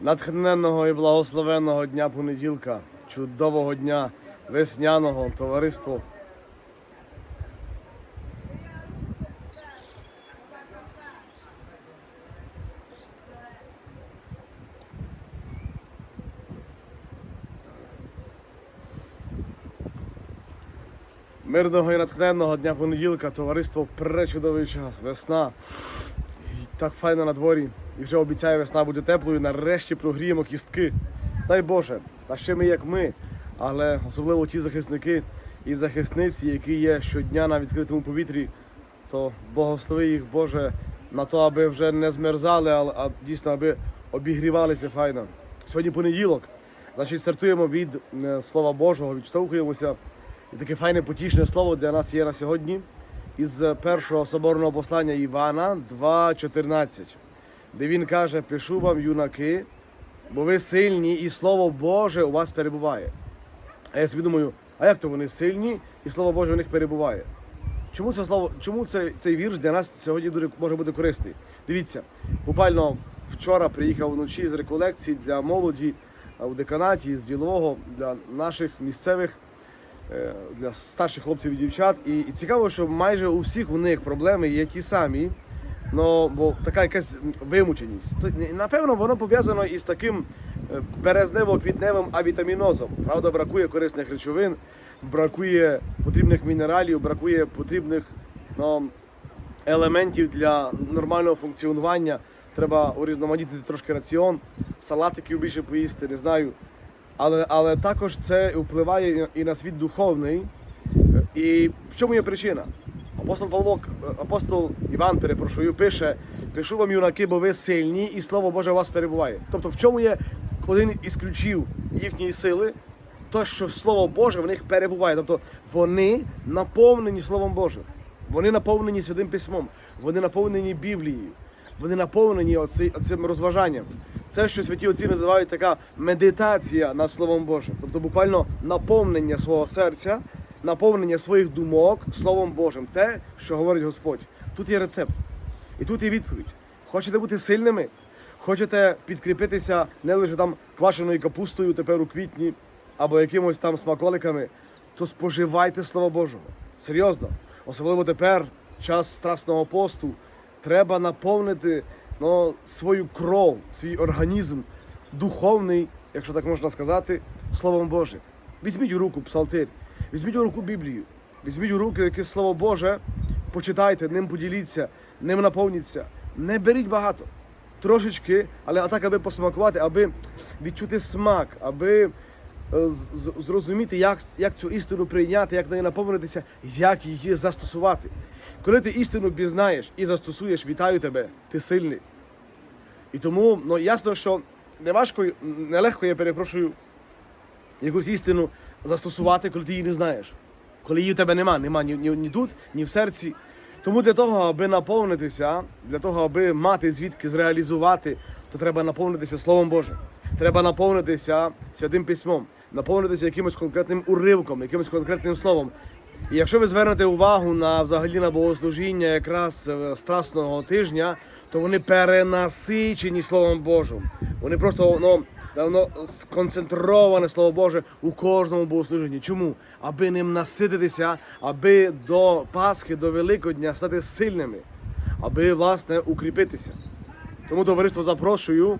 натхненного і благословенного дня понеділка, чудового дня весняного товариство. Мирного і натхненного дня понеділка, товариство пречудовий час, весна. І так файно на дворі. І вже обіцяє, весна буде теплою. Нарешті прогріємо кістки. Дай Боже, та ще ми як ми, але особливо ті захисники і захисниці, які є щодня на відкритому повітрі, то благослови їх, Боже, на то, аби вже не змерзали, а, а дійсно аби обігрівалися файно. Сьогодні понеділок. Значить, стартуємо від е, Слова Божого, відштовхуємося. І таке файне потішне слово для нас є на сьогодні із першого соборного послання Івана 2.14, де він каже: Пишу вам, юнаки, бо ви сильні, і слово Боже у вас перебуває. А я собі думаю, а як то вони сильні, і слово Боже в них перебуває? Чому це слово, чому цей, цей вірш для нас сьогодні дуже може бути корисний? Дивіться, буквально вчора приїхав вночі з реколекції для молоді у деканаті з ділового для наших місцевих е, для старших хлопців і дівчат. І, і цікаво, що майже у всіх у них проблеми є ті самі. Ну, бо така якась вимученість. Напевно, воно пов'язано із таким е, березнево-квітневим авітамінозом. Правда, бракує корисних речовин, бракує потрібних мінералів, бракує потрібних ну, елементів для нормального функціонування. Треба урізноманітнити трошки раціон, салатиків більше поїсти, не знаю. Але, але також це впливає і на світ духовний. І в чому є причина? Апостол Павло, апостол Іван, перепрошую, пише: пишу вам, юнаки, бо ви сильні, і слово Боже у вас перебуває. Тобто, в чому є один із ключів їхньої сили? То, що Слово Боже в них перебуває. Тобто вони наповнені Словом Божим, вони наповнені Святим Письмом, вони наповнені Біблією, вони наповнені оці, цим розважанням. Це, що святі отці називають така медитація над Словом Божим. Тобто буквально наповнення свого серця, наповнення своїх думок Словом Божим. Те, що говорить Господь. Тут є рецепт. І тут є відповідь. Хочете бути сильними? Хочете підкріпитися не лише там квашеною капустою тепер у квітні або якимось там смаколиками, то споживайте Слово Божого. Серйозно. Особливо тепер, час страсного посту, треба наповнити ну, свою кров, свій організм духовний, якщо так можна сказати, Словом Божим. Візьміть у руку псалтир, візьміть у руку Біблію, візьміть у руки якесь Слово Боже, почитайте, ним поділіться, ним наповніться. Не беріть багато. Трошечки, але так, аби посмакувати, аби відчути смак, аби е, зрозуміти, як, як цю істину прийняти, як нею наповнитися, як її застосувати. Коли ти істину пізнаєш і застосуєш, вітаю тебе, ти сильний. І тому ну, ясно, що не важко, нелегко, я перепрошую, якусь істину застосувати, коли ти її не знаєш. Коли її в тебе нема, нема ні, ні, ні тут, ні в серці. Тому для того, аби наповнитися, для того, аби мати звідки зреалізувати, то треба наповнитися Словом Божим. Треба наповнитися святим письмом, наповнитися якимось конкретним уривком, якимось конкретним словом. І якщо ви звернете увагу на взагалі на богослужіння якраз е, страсного тижня, то вони перенасичені Словом Божим. Вони просто ну, давно сконцентроване Слово Боже у кожному богослужінні. Чому? Аби ним насититися, аби до Пасхи, до Великодня стати сильними, аби власне укріпитися. Тому товариство запрошую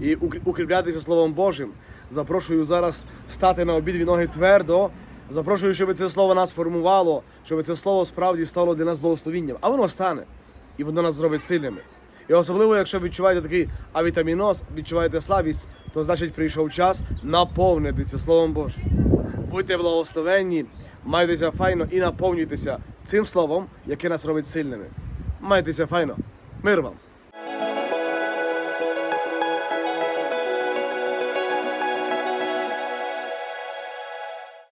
і укріплятися Словом Божим. Запрошую зараз стати на обидві ноги твердо. Запрошую, щоб це слово нас формувало, щоб це слово справді стало для нас благословінням. А воно стане, і воно нас зробить сильними. І особливо, якщо відчуваєте такий авітаміноз, відчуваєте слабість, то значить прийшов час наповнитися Словом Божим. Будьте благословенні, майтеся файно і наповнюйтеся цим словом, яке нас робить сильними. Майтеся файно. Мир вам!